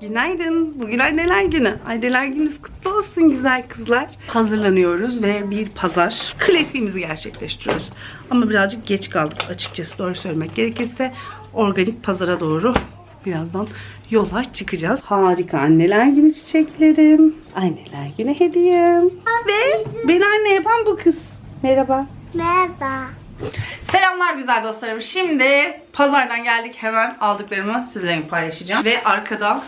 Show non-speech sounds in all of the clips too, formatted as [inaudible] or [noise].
Günaydın. Bugün anneler günü. Anneler gününüz kutlu olsun güzel kızlar. Hazırlanıyoruz ve bir pazar klasiğimizi gerçekleştiriyoruz. Ama birazcık geç kaldık açıkçası doğru söylemek gerekirse. Organik pazara doğru birazdan yola çıkacağız. Harika anneler günü çiçeklerim. Anneler günü hediyem. Ve beni anne yapan bu kız. Merhaba. Merhaba. Selamlar güzel dostlarım. Şimdi pazardan geldik. Hemen aldıklarımı sizlerle paylaşacağım. Ve arkada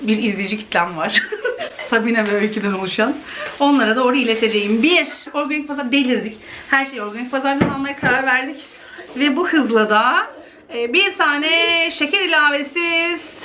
bir izleyici kitlem var. [laughs] Sabine ve Öykü'den oluşan. Onlara doğru ileteceğim. Bir, organik pazar delirdik. Her şeyi organik pazardan almaya karar verdik. Ve bu hızla da e, bir tane şeker ilavesiz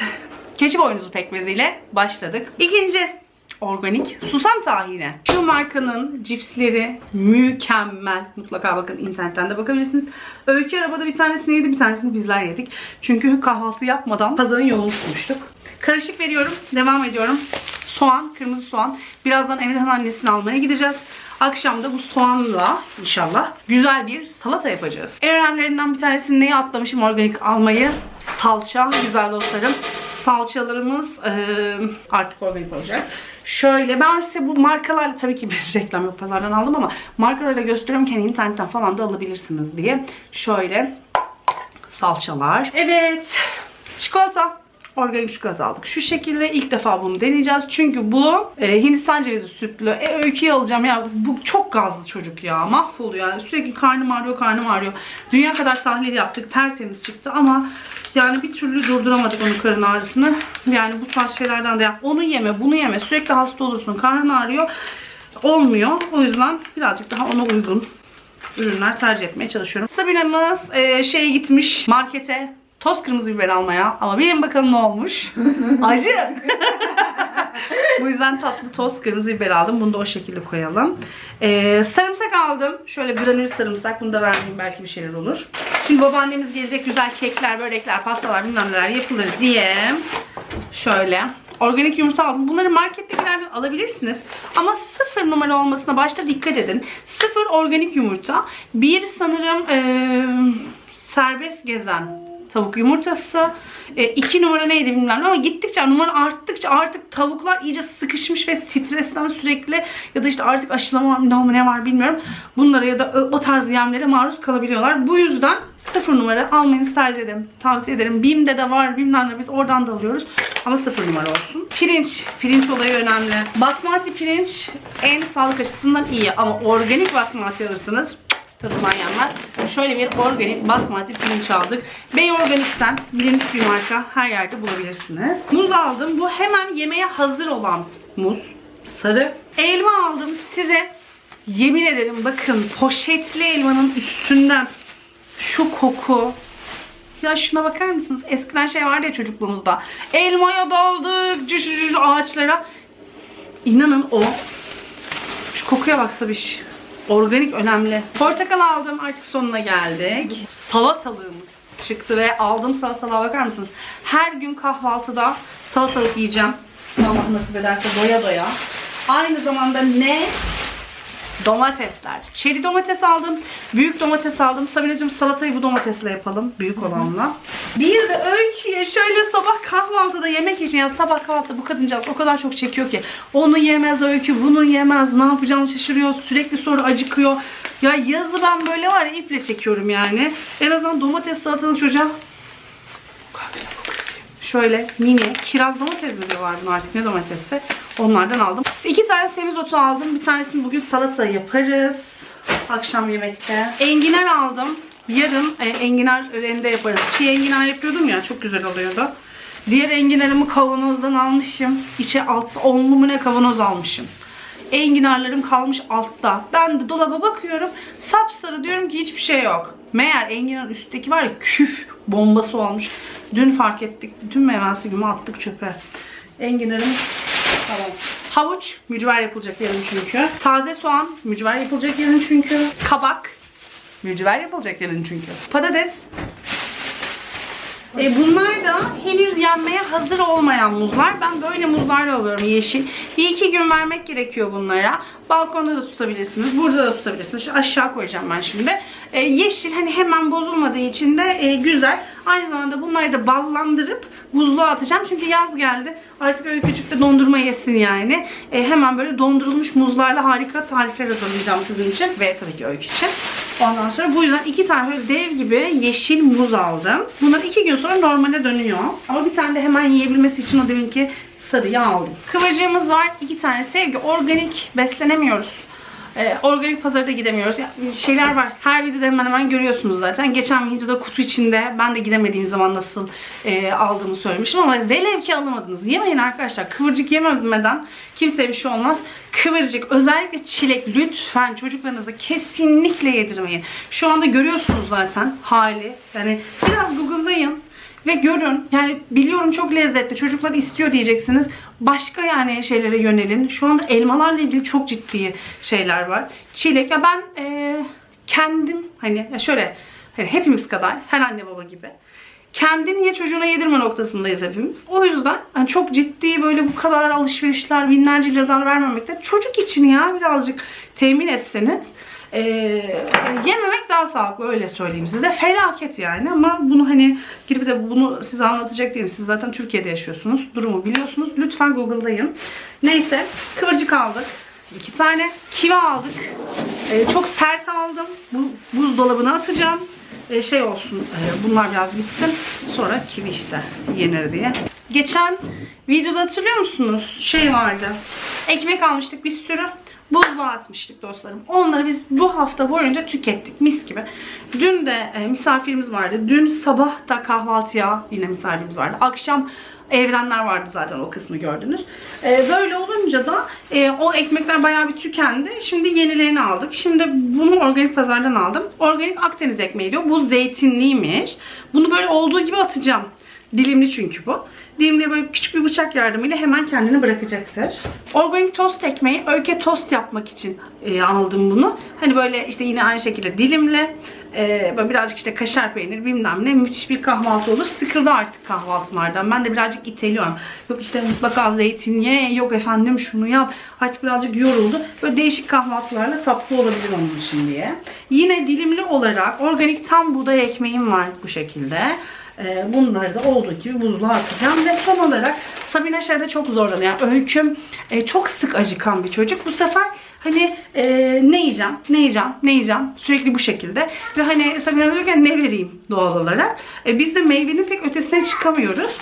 keçi boynuzu pekmeziyle başladık. İkinci, organik susam tahini. Şu markanın cipsleri mükemmel. Mutlaka bakın internetten de bakabilirsiniz. Öykü arabada bir tanesini yedi, bir tanesini bizler yedik. Çünkü kahvaltı yapmadan pazarın yolunu tutmuştuk. Karışık veriyorum. Devam ediyorum. Soğan, kırmızı soğan. Birazdan Emirhan annesini almaya gideceğiz. Akşam da bu soğanla inşallah güzel bir salata yapacağız. En önemlilerinden bir tanesini neyi atlamışım organik almayı? Salça güzel dostlarım. Salçalarımız eee, artık organik olacak. Şöyle ben size bu markalarla tabii ki [laughs] bir reklam yok pazardan aldım ama markalarla gösteriyorum ki hani internetten falan da alabilirsiniz diye. Şöyle salçalar. Evet. Çikolata. Organik çikolata aldık. Şu şekilde ilk defa bunu deneyeceğiz. Çünkü bu e, Hindistan cevizi sütlü. E, öyküyü alacağım ya. Bu çok gazlı çocuk ya. Mahvoluyor yani. Sürekli karnım ağrıyor, karnım ağrıyor. Dünya kadar tahlil yaptık. Tertemiz çıktı ama yani bir türlü durduramadık onun karın ağrısını. Yani bu tarz şeylerden de yap. Onu yeme, bunu yeme. Sürekli hasta olursun. Karnın ağrıyor. Olmuyor. O yüzden birazcık daha ona uygun ürünler tercih etmeye çalışıyorum. Sabine'miz e, şeye gitmiş markete toz kırmızı biber almaya ama bilin bakalım ne olmuş. [laughs] Acı. Bu yüzden tatlı toz kırmızı biber aldım. Bunu da o şekilde koyalım. E, sarımsak aldım. Şöyle granül sarımsak. Bunu da vermeyeyim belki bir şeyler olur. Şimdi babaannemiz gelecek. Güzel kekler, börekler, pastalar bilmem neler yapılır diye. Şöyle organik yumurta aldım. Bunları markettekilerden alabilirsiniz. Ama sıfır numara olmasına başta dikkat edin. Sıfır organik yumurta. Bir sanırım eee, serbest gezen tavuk yumurtası. E, iki numara neydi bilmiyorum ama gittikçe numara arttıkça artık tavuklar iyice sıkışmış ve stresten sürekli ya da işte artık aşılama mı ne var bilmiyorum. Bunlara ya da o- tarz yemlere maruz kalabiliyorlar. Bu yüzden sıfır numara almanızı tercih ederim. Tavsiye ederim. Bim'de de var bilmem ne biz oradan da alıyoruz. Ama sıfır numara olsun. Pirinç. Pirinç olayı önemli. Basmati pirinç en sağlık açısından iyi ama organik basmati alırsınız tadından yenmez. Şöyle bir organik basmati pirinç aldık. Bey Organik'ten bilindik bir marka her yerde bulabilirsiniz. Muz aldım. Bu hemen yemeğe hazır olan muz. Sarı. Elma aldım size. Yemin ederim bakın poşetli elmanın üstünden şu koku. Ya şuna bakar mısınız? Eskiden şey vardı ya çocukluğumuzda. Elmaya daldık cüş cüş ağaçlara. İnanın o şu kokuya baksa bir şey. Organik önemli. Portakal aldım. Artık sonuna geldik. Salatalığımız çıktı ve aldığım salatalığa bakar mısınız? Her gün kahvaltıda salatalık yiyeceğim. Allah nasip ederse doya doya. Aynı zamanda ne? Domatesler. Çeri domates aldım. Büyük domates aldım. Sabineciğim salatayı bu domatesle yapalım. Büyük olanla. Bir de öyküye şöyle sabah kahvaltıda yemek için ya sabah kahvaltıda bu kadıncağız o kadar çok çekiyor ki. Onu yemez öykü, bunu yemez. Ne yapacağını şaşırıyor. Sürekli sonra acıkıyor. Ya yazı ben böyle var ya iple çekiyorum yani. En azından domates salatalık çocuğa. Şöyle mini kiraz domates mi diyorlar bunu artık ne domatesse. Onlardan aldım. İki tane semizotu aldım. Bir tanesini bugün salata yaparız. Akşam yemekte. Enginar aldım. Yarın e, enginar rende yaparız. Çiğ enginar yapıyordum ya çok güzel oluyordu. Diğer enginarımı kavanozdan almışım. İçe altta onlu mu ne kavanoz almışım. Enginarlarım kalmış altta. Ben de dolaba bakıyorum. Sapsarı diyorum ki hiçbir şey yok. Meğer enginar üstteki var ya küf bombası olmuş. Dün fark ettik. Bütün meyvesi gibi attık çöpe. Enginarım tamam. Havuç mücver yapılacak yarın çünkü. Taze soğan mücver yapılacak yarın çünkü. Kabak mücver yapılacak yarın çünkü. Patates E, bunlar da henüz yenmeye hazır olmayan muzlar. Ben böyle muzlarla alıyorum yeşil. Bir iki gün vermek gerekiyor bunlara. Balkonda da tutabilirsiniz. Burada da tutabilirsiniz. Şu aşağı koyacağım ben şimdi. E, yeşil hani hemen bozulmadığı için de e, güzel. Aynı zamanda bunları da ballandırıp buzluğa atacağım. Çünkü yaz geldi. Artık öyle küçük de dondurma yesin yani. E, hemen böyle dondurulmuş muzlarla harika tarifler hazırlayacağım sizin için. Ve tabii ki öykü için. Ondan sonra bu yüzden iki tane böyle dev gibi yeşil muz aldım. Bunlar iki gün sonra normale dönüyor. Ama bir tane de hemen yiyebilmesi için o deminki sarıyı aldım. Kıvırcığımız var. iki tane sevgi. Organik beslenemiyoruz. Ee, organik pazarda gidemiyoruz. Ya, şeyler var. Her videoda hemen hemen görüyorsunuz zaten. Geçen videoda kutu içinde ben de gidemediğim zaman nasıl e, aldığımı söylemiştim ama velev ki alamadınız. Yemeyin arkadaşlar. Kıvırcık yememeden kimseye bir şey olmaz. Kıvırcık özellikle çilek lütfen çocuklarınıza kesinlikle yedirmeyin. Şu anda görüyorsunuz zaten hali. Yani biraz google'layın ve görün. Yani biliyorum çok lezzetli. Çocuklar istiyor diyeceksiniz. Başka yani şeylere yönelin. Şu anda elmalarla ilgili çok ciddi şeyler var. Çilek. Ya ben e, kendim hani şöyle hani hepimiz kadar her anne baba gibi kendi niye çocuğuna yedirme noktasındayız hepimiz. O yüzden hani çok ciddi böyle bu kadar alışverişler binlerce liradan vermemekte çocuk için ya birazcık temin etseniz e, yememek daha sağlıklı öyle söyleyeyim size. Felaket yani ama bunu hani girip de bunu size anlatacak değilim. Siz zaten Türkiye'de yaşıyorsunuz. Durumu biliyorsunuz. Lütfen Google'layın. Neyse kıvırcık aldık. İki tane kivi aldık. E, çok sert aldım. Bu buzdolabına atacağım. E, şey olsun e, bunlar biraz bitsin. Sonra kivi işte yenir diye. Geçen videoda hatırlıyor musunuz? Şey vardı. Ekmek almıştık bir sürü. Buzluğa atmıştık dostlarım. Onları biz bu hafta boyunca tükettik mis gibi. Dün de e, misafirimiz vardı. Dün sabah da kahvaltıya yine misafirimiz vardı. Akşam evrenler vardı zaten o kısmı gördünüz. E, böyle olunca da e, o ekmekler bayağı bir tükendi. Şimdi yenilerini aldık. Şimdi bunu organik pazardan aldım. Organik Akdeniz ekmeği diyor. Bu zeytinliymiş. Bunu böyle olduğu gibi atacağım. Dilimli çünkü bu. Dilimli böyle küçük bir bıçak yardımıyla hemen kendini bırakacaktır. Organik tost ekmeği öykü tost yapmak için e, aldım bunu. Hani böyle işte yine aynı şekilde dilimli. E, böyle birazcık işte kaşar peynir bilmem ne müthiş bir kahvaltı olur. Sıkıldı artık kahvaltılardan. Ben de birazcık iteliyorum. Yok işte mutlaka zeytin ye, yok efendim şunu yap. Artık birazcık yoruldu. Böyle değişik kahvaltılarla tatlı olabilir onun için diye. Yine dilimli olarak organik tam buğday ekmeğim var bu şekilde. Ee, bunları da olduğu gibi buzluğa atacağım. Ve son olarak Sabine şeyde çok zorlanıyor. Öyküm e, çok sık acıkan bir çocuk. Bu sefer hani e, ne yiyeceğim, ne yiyeceğim, ne yiyeceğim sürekli bu şekilde. Ve hani Sabine diyorken ne vereyim doğal olarak. E, biz de meyvenin pek ötesine çıkamıyoruz.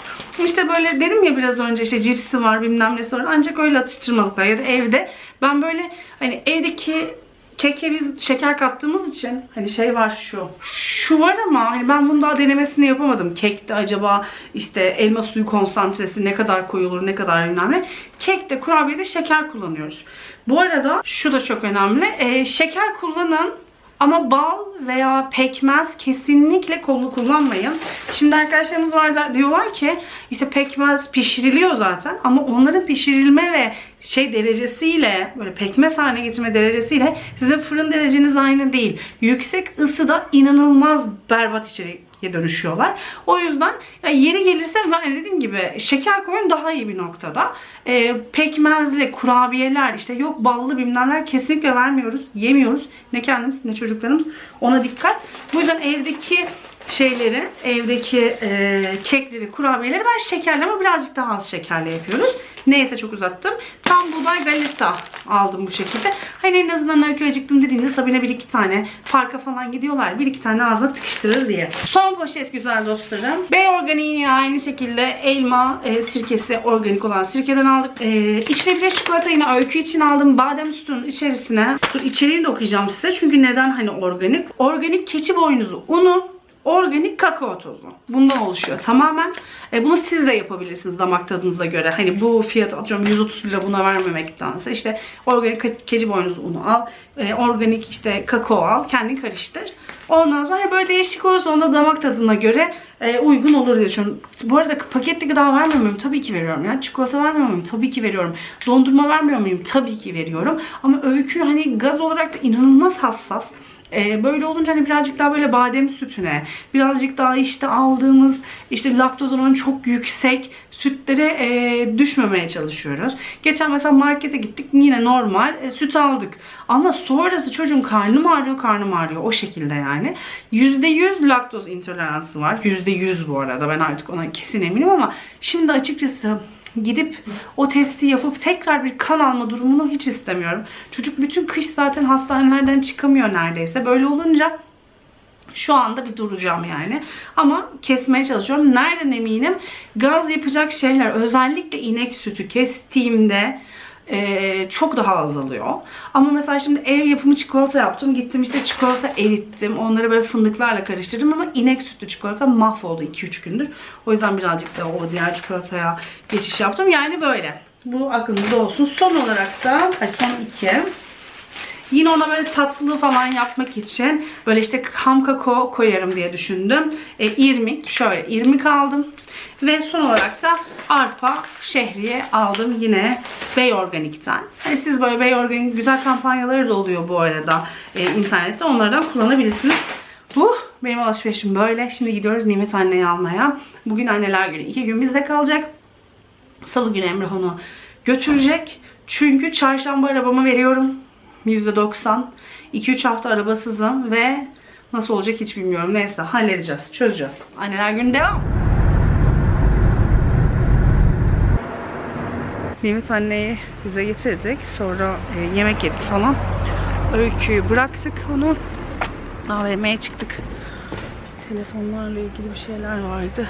İşte böyle dedim ya biraz önce işte cipsi var bilmem nesi var. Ancak öyle atıştırmalıklar ya da evde. Ben böyle hani evdeki keke biz şeker kattığımız için hani şey var şu. Şu var ama hani ben bunu daha denemesini yapamadım. Kekte acaba işte elma suyu konsantresi ne kadar koyulur ne kadar önemli. Kekte kurabiyede şeker kullanıyoruz. Bu arada şu da çok önemli. Ee, şeker kullanın ama bal veya pekmez kesinlikle kolu kullanmayın. Şimdi arkadaşlarımız var da diyorlar ki işte pekmez pişiriliyor zaten ama onların pişirilme ve şey derecesiyle böyle pekmez haline getirme derecesiyle sizin fırın dereceniz aynı değil. Yüksek ısıda inanılmaz berbat içerik dönüşüyorlar. O yüzden ya yeri gelirse ben dediğim gibi şeker koyun daha iyi bir noktada. E, pekmezli, kurabiyeler, işte yok ballı bilmemler kesinlikle vermiyoruz, yemiyoruz. Ne kendimiz ne çocuklarımız. Ona dikkat. Bu yüzden evdeki şeyleri, evdeki e, kekleri, kurabiyeleri ben şekerli ama birazcık daha az şekerle yapıyoruz. Neyse çok uzattım. Tam buğday galeta aldım bu şekilde. Hani en azından öykü acıktım dediğinde Sabine bir iki tane parka falan gidiyorlar. Bir iki tane ağzına tıkıştırır diye. Son poşet güzel dostlarım. B organiğin yine aynı şekilde elma e, sirkesi organik olan sirkeden aldık. E, içilebilir çikolata yine öykü için aldım. Badem sütünün içerisine. Dur içeriğini de okuyacağım size. Çünkü neden hani organik? Organik keçi boynuzu unu, organik kakao tozu. Bundan oluşuyor tamamen. E, bunu siz de yapabilirsiniz damak tadınıza göre. Hani bu fiyat atıyorum 130 lira buna vermemektense işte organik ke- keçi boynuzu unu al. e, organik işte kakao al. Kendin karıştır. Ondan sonra hani böyle değişik olursa onda damak tadına göre e, uygun olur diye düşünüyorum. Bu arada paketli gıda vermiyor muyum? Tabii ki veriyorum. Ya çikolata vermiyor muyum? Tabii ki veriyorum. Dondurma vermiyor muyum? Tabii ki veriyorum. Ama öykü hani gaz olarak da inanılmaz hassas. Ee, böyle olunca hani birazcık daha böyle badem sütüne, birazcık daha işte aldığımız işte laktoz oranı çok yüksek sütlere e, düşmemeye çalışıyoruz. Geçen mesela markete gittik yine normal e, süt aldık. Ama sonrası çocuğun karnı mı ağrıyor, karnı mı ağrıyor o şekilde yani. %100 laktoz intoleransı var. %100 bu arada ben artık ona kesin eminim ama şimdi açıkçası gidip o testi yapıp tekrar bir kan alma durumunu hiç istemiyorum. Çocuk bütün kış zaten hastanelerden çıkamıyor neredeyse. Böyle olunca şu anda bir duracağım yani. Ama kesmeye çalışıyorum. Nereden eminim? Gaz yapacak şeyler özellikle inek sütü kestiğimde eee, çok daha azalıyor. Ama mesela şimdi ev yapımı çikolata yaptım. Gittim işte çikolata erittim. Onları böyle fındıklarla karıştırdım ama inek sütlü çikolata mahvoldu 2-3 gündür. O yüzden birazcık da o diğer çikolataya geçiş yaptım. Yani böyle. Bu aklınızda olsun. Son olarak da, ay son iki. Yine ona böyle tatlı falan yapmak için böyle işte ham kakao koyarım diye düşündüm. E, irmik, şöyle irmik aldım. Ve son olarak da arpa şehriye aldım yine Bey Organik'ten. Hani siz böyle Bey Organik güzel kampanyaları da oluyor bu arada e, internette. Onlardan kullanabilirsiniz. Bu benim alışverişim böyle. Şimdi gidiyoruz Nimet anneyi almaya. Bugün anneler günü. iki gün bizde kalacak. Salı günü Emre onu götürecek. Çünkü çarşamba arabama veriyorum. %90. 2-3 hafta arabasızım ve nasıl olacak hiç bilmiyorum. Neyse halledeceğiz, çözeceğiz. Anneler günü devam. Nimet anneyi bize getirdik. Sonra e, yemek yedik falan. Öyküyü bıraktık onu. AVM'ye çıktık. Telefonlarla ilgili bir şeyler vardı.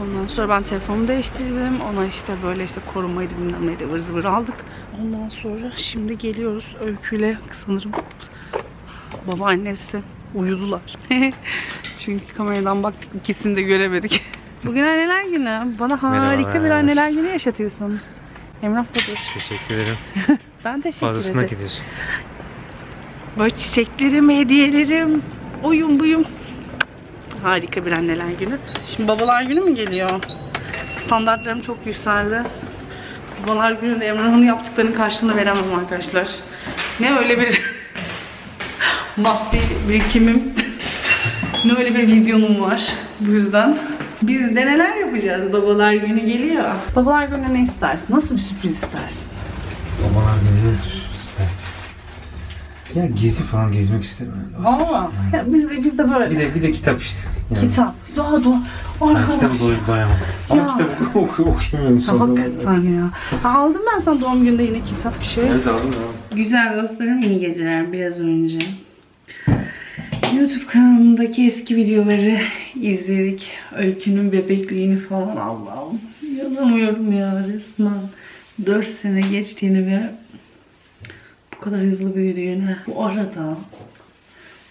Ondan sonra ben telefonumu değiştirdim. Ona işte böyle işte korumaydı bilmem neydi ıvır zıvır aldık. Ondan sonra şimdi geliyoruz Öykü'yle sanırım babaannesi uyudular. [laughs] Çünkü kameradan baktık ikisini de göremedik. [laughs] Bugün anneler günü. Bana harika bir Merhabalar. anneler günü yaşatıyorsun. Emrah Badur. Teşekkür ederim. [laughs] Ben teşekkür Fazlasına ederim. gidiyorsun. Böyle çiçeklerim, hediyelerim, oyun buyum. Harika bir anneler günü. Şimdi babalar günü mü geliyor? Standartlarım çok yükseldi. Babalar günü de Emrah'ın yaptıklarının karşılığını veremem arkadaşlar. Ne öyle bir [laughs] maddi birikimim, [laughs] ne öyle bir vizyonum var. Bu yüzden biz de neler yapacağız? Babalar günü geliyor. Babalar günü ne istersin? Nasıl bir sürpriz istersin? Babalar günü nasıl bir ister? Ya gezi falan gezmek isterim. yani. Valla. Ya biz de biz de böyle. Bir de bir de kitap işte. Yani. Kitap. Daha da Ben arkadaş. kitabı doyup doyamam. Ama Ya. kitabı oku, okuyamıyorum son zamanlarda. Hakikaten ya. Aldım ben sana doğum gününde yine kitap bir şey. Evet aldım ya. Güzel dostlarım iyi geceler biraz önce. YouTube kanalımdaki eski videoları izledik. Öykünün bebekliğini falan Allah'ım. Yanamıyorum ya resmen. 4 sene geçtiğini ve bu kadar hızlı büyüdüğüne. Bu arada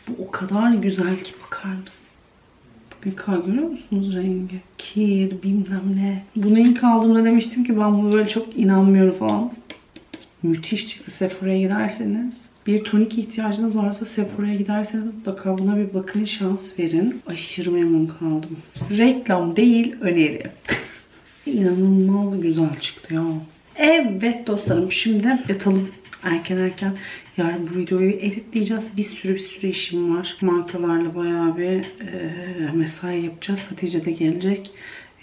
bu o kadar güzel ki bakar mısınız? Bir kar görüyor musunuz rengi? Kir bilmem ne. Bunu ilk aldığımda demiştim ki ben bunu böyle çok inanmıyorum falan. Müthiş çıktı. Sephora'ya giderseniz bir tonik ihtiyacınız varsa Sephora'ya giderseniz mutlaka buna bir bakın şans verin. Aşırı memnun kaldım. Reklam değil öneri. [laughs] İnanılmaz güzel çıktı ya. Evet dostlarım şimdi yatalım erken erken. Yarın bu videoyu editleyeceğiz. Bir sürü bir sürü işim var. Markalarla bayağı bir e, mesai yapacağız. Hatice de gelecek.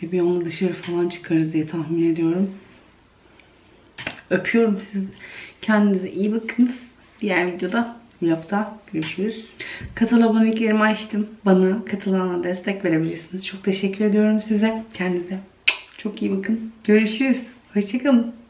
E, bir onunla dışarı falan çıkarız diye tahmin ediyorum. Öpüyorum siz. Kendinize iyi bakınız. Diğer videoda, vlogda görüşürüz. Katıl aboneliklerimi açtım. Bana katılana destek verebilirsiniz. Çok teşekkür ediyorum size. Kendinize çok iyi bakın. Görüşürüz. Hoşçakalın.